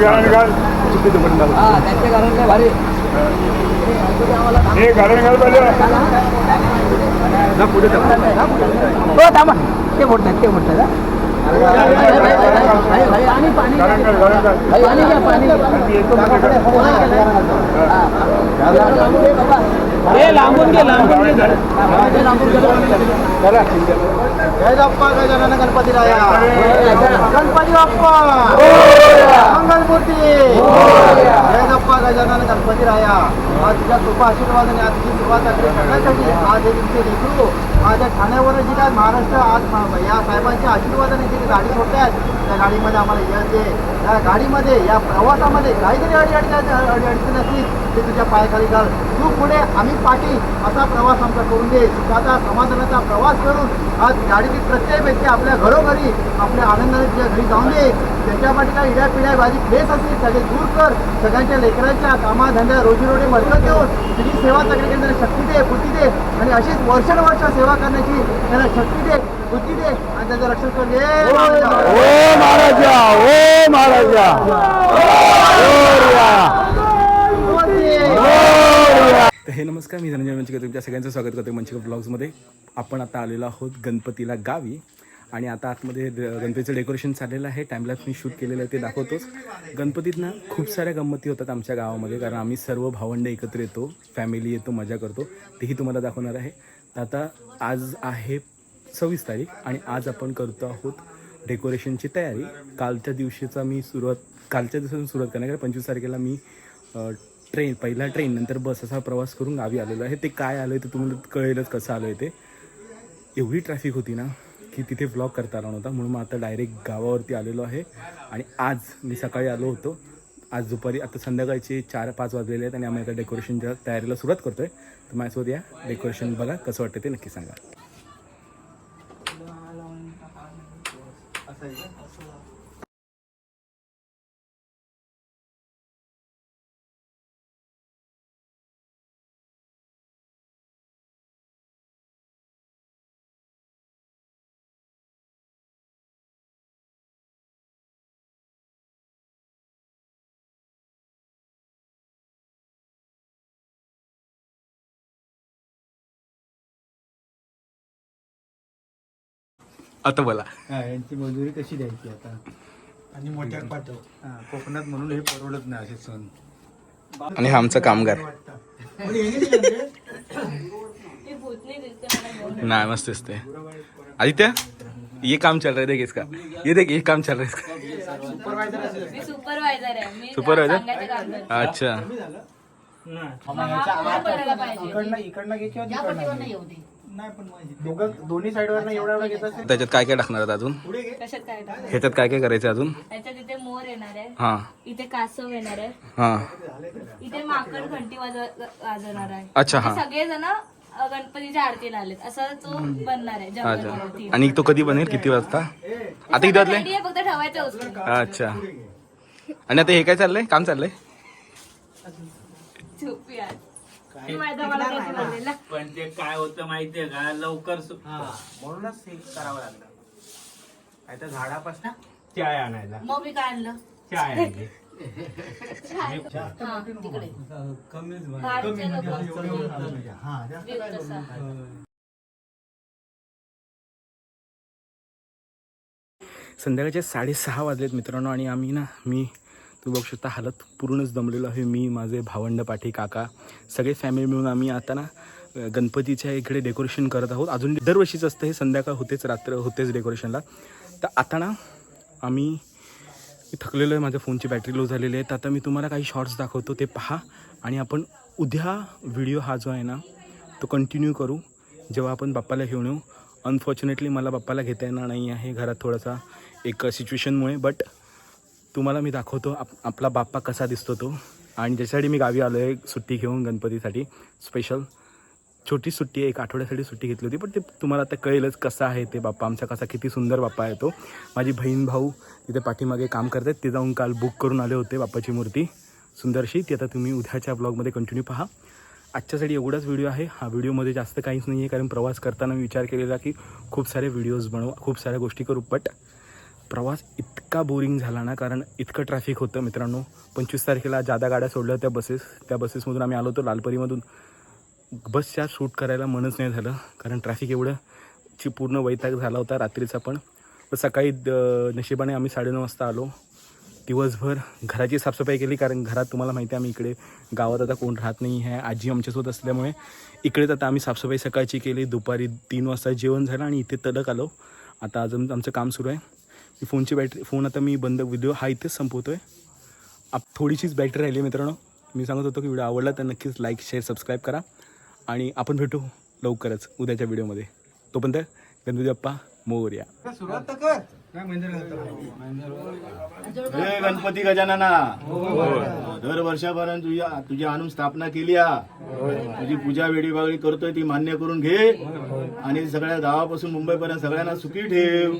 गाणं घाल हा त्यांच्या घरातले भारी हे गाणं घाल पाहिजे हो थांबा ते फोडतात ते फोडतात लांबून घे लांबून घे हे लांबून घे जय बाप्पा गजानन गणपती राया. गणपती बाप्पा. मंगलमूर्ती जय बाप्पा गजानन गणपती राया. आज तुझ्या कृपा आशीर्वादाने आज तुझी सुरुवात सगळ्यासाठी आज हे तुमचे लेकरू माझ्या ठाण्यावरून जी काय महाराष्ट्र आज मा- या साहेबांच्या आशीर्वादाने जी गाडी सोडतात त्या गाडीमध्ये आम्हाला यश दे या गाडीमध्ये या प्रवासामध्ये काहीतरी अडी अडचण अडी अडचण असतील ते तुझ्या पायाखाली घाल. तू पुढे आम्ही पाठी. असा प्रवास आमचा करून दे. सुखाचा समाधानाचा प्रवास करून आज गाडीतील प्रत्येक व्यक्ती आपल्या घरोघरी आपल्या आनंदाने तुझ्या घरी जाऊन दे. त्याच्या पाठी काय इड्या पिढ्या भाजी प्लेस असतील सगळे दूर कर. सगळ्यांच्या लेकरांच्या कामाधंद्या रोजीरोटी मदत देऊन तुझी सेवा सगळीकडे त्यांना शक्ती दे बुद्धी दे. आणि अशीच वर्षानुवर्ष सेवा करण्याची त्यांना शक्ती दे बुद्धी दे. आणि त्याचं रक्षण कर. महाराज. ओ महाराजा. ओ महाराजा. तर हे नमस्कार मी धनंजय मंचिकर. तुमच्या सगळ्यांचं स्वागत करतो मंचिकर ब्लॉग्समध्ये. आपण आता आलेलो आहोत गणपतीला गावी. आणि आता आतमध्ये गणपतीचं डेकोरेशन चाललेलं आहे. टाईमलाच मी शूट केलेलं आहे ते दाखवतोच. गणपतीत ना खूप साऱ्या गंमती होतात आमच्या गावामध्ये कारण आम्ही सर्व भावंड एकत्र येतो फॅमिली येतो मजा करतो. तेही तुम्हाला दाखवणार आहे. तर आता आज आहे सव्वीस तारीख आणि आज आपण करतो आहोत डेकोरेशनची तयारी. कालच्या दिवशीचा मी सुरुवात कालच्या दिवसातून सुरुवात करणार कारण पंचवीस तारखेला मी ट्रेन पहिला ट्रेन नंतर बस असा प्रवास करून गावी आलेलो आहे. ते काय आलं आहे ते तुम्हाला कळेलच कसं आलं आहे ते. एवढी ट्रॅफिक होती ना. की तिथे ब्लॉग करता आला नव्हता. म्हणून मग आता डायरेक्ट गावावरती आलेलो आहे. आणि आज मी सकाळी आलो होतो. आज दुपारी आता संध्याकाळचे चार पाच वाजलेले आहेत आणि आम्ही आता डेकोरेशनच्या तयारीला सुरुवात करतो आहे तर माझ्यासोबत या डेकोरेशन बघा कसं वाटतं ते नक्की सांगा. आता बोला. यांची मजुरी कशी द्यायची आता? आणि मोठ्या पाठव. कोकणात म्हणून हे परवडत नाही असे सण. आणि हा आमचा कामगार. नाही मस्त दिसते आदित्य ये काम चल रहा है देख इसका ये देख ये काम चल रहा है इसका मी सुपरवायझर आहे. मी Supervisor? सांगायचं काम करते. अच्छा. मग पुढे पडायला पाहिजे. इकडनं इकडनं घे किंवा तिकडनं घे. नाही पण मग दोघं दोन्ही साईडवर एवढा एवढा घेत असेल? त्याच्यात काय काय टाकणार आहेत अजून? कशात काय टाकू? ह्याच्यात काय काय करायचं अजून? इथे मोर येणार आहे. हा. इथे कासव येणार आहे. हा. इथे माकड घंटी वाजव- वाजवणार आहे. अच्छा हा. सगळे जण गणपतीच्या आरतीला आलेत. असं तो बनणार आहे अच्छा. आणि तो कधी बनेल? किती वाजता? आता किती वाजले फक्त ठेवायचं उचलून. अच्छा. आणि आता हे काय चाललंय? काम चाललंय? झोप यार. पण ते काय होतं माहितीये का? लवकर सु- म्हणूनच हे करावं लागलं. नाही तर झाडापासून चाय आणायला. मग मी काय आणलं? चाय आणली. हा, तिकडे. बाहेरचे लोकं view तसा. संध्याकाळचे साडेसहा वाजलेत मित्रांनो आणि आम्ही ना मी तू बघू शकता हालत पूर्णच दमलेलो आहे. मी माझे भावंड पाठी काका सगळे फॅमिली मिळून आम्ही आता ना गणपतीच्या इकडे डेकोरेशन करत आहोत. अजून दरवर्षीच असतं हे संध्याकाळ होतेच रात्र होतेच डेकोरेशनला तर आता ना आम्ही थकलेलो आहे माझ्या फोनची बॅटरी लो झालेली आहे. तर आता मी तुम्हाला काही शॉर्ट्स दाखवतो ते पहा. आणि आपण उद्या व्हिडिओ हा जो आहे ना तो कंटिन्यू करू. जेव्हा आपण बाप्पाला घेऊन येऊ. अनफॉर्च्युनेटली मला बाप्पाला घेता येणार नाही आहे घरात थोडासा एक सिच्युएशनमुळे बट तुम्हाला मी दाखवतो आप आपला बाप्पा कसा दिसतो तो. आणि ज्याच्यासाठी मी गावी आलो आहे सुट्टी घेऊन गणपतीसाठी स्पेशल छोटी सुट्टी एक आठवड्यासाठी सुट्टी घेतली होती पण ते तुम्हाला आता कळेलच कसा आहे ते बाप्पा. आमचा कसा किती सुंदर बाप्पा आहे तो. माझी बहीण भाऊ तिथे पाठीमागे काम करतात ते जाऊन काल बुक करून आले होते बाप्पाची मूर्ती. सुंदरशी ती आता तुम्ही उद्याच्या ब्लॉगमध्ये कंटिन्यू पहा. आजच्यासाठी एवढाच व्हिडिओ आहे. हा व्हिडिओमध्ये जास्त काहीच नाही आहे कारण प्रवास करताना मी विचार केलेला की खूप सारे व्हिडिओज बनवू खूप साऱ्या गोष्टी करू. बट प्रवास इतका बोरिंग झाला ना कारण इतकं ट्रॅफिक होतं मित्रांनो. पंचवीस तारखेला जादा गाड्या सोडल्या त्या बसेस त्या बसेसमधून आम्ही आलो होतो लालपरीमधून. बसच्या शूट करायला मनच नाही झालं कारण ट्रॅफिक एवढं ची पूर्ण वैताग झाला होता रात्रीचा पण. सकाळी द- नशिबाने आम्ही साडेनऊ वाजता आलो. दिवसभर घराची साफसफाई केली कारण घरात तुम्हाला माहिती आहे आम्ही इकडे गावात आता कोण राहत नाही आहे आजी आमच्यासोबत असल्यामुळे इकडेच आता आम्ही साफसफाई सकाळची केली दुपारी तीन वाजता जेवण झालं आणि इथे तडक आलो. आता अजून आमचं काम सुरू आहे. फोनची बॅटरी फोन आता मी बंद व्हिडिओ हा इथेच संपवतो आहे आप थोडीशीच बॅटरी राहिली मित्रांनो. मी सांगत होतो की व्हिडिओ आवडला तर नक्कीच लाईक शेअर सबस्क्राईब करा. आणि आपण भेटू लवकरच उद्याच्या व्हिडिओमध्ये. तोपर्यंत गणपती बाप्पा मोर्या. गणपती गजानना. दर वर्षापर्यंत तुझ्या तुझी आणून स्थापना केली हा तुझी पूजा वेळी वागळी करतोय ती मान्य करून घे. आणि सगळ्या गावापासून मुंबईपर्यंत सगळ्यांना सुखी ठेव.